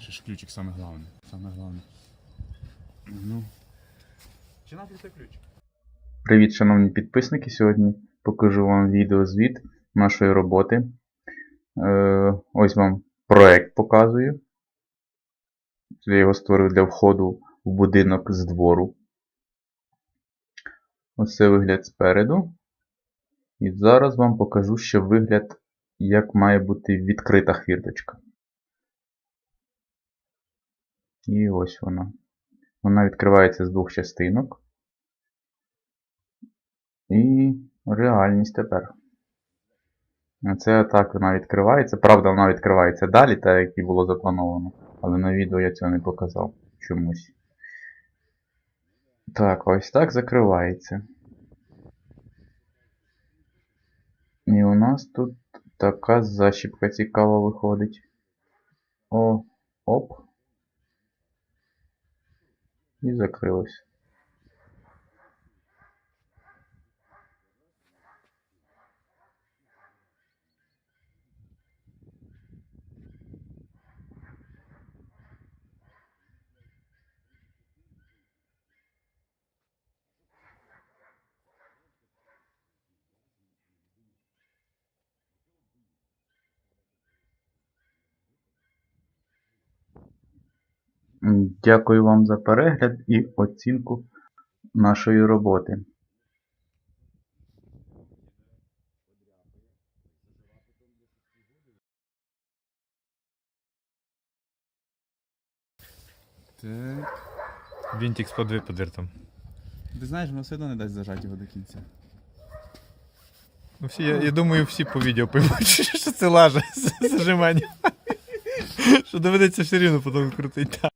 Ще ж ключик саме головне. Саме головне. Ну. Чи нам це ключ? Привіт, шановні підписники! Сьогодні покажу вам відеозвіт нашої роботи. Е, ось вам проект показую. Я його створив для входу в будинок з двору. Ось це вигляд спереду. І зараз вам покажу ще вигляд, як має бути відкрита хвірточка. І ось вона. Вона відкривається з двох частинок. І реальність тепер. Це так вона відкривається. Правда, вона відкривається далі, так як і було заплановано. Але на відео я цього не показав чомусь. Так, ось так закривається. І у нас тут така защіпка цікава виходить. О, оп. І закрилось. Дякую вам за перегляд і оцінку нашої роботи. Так. Вінтик з подви. Ти знаєш, воно все одно не дасть зажати його до кінця. Ну, всі, я, я думаю, всі по відео поймуть, що це лаже з зажимання. Що доведеться все рівно потім крутити.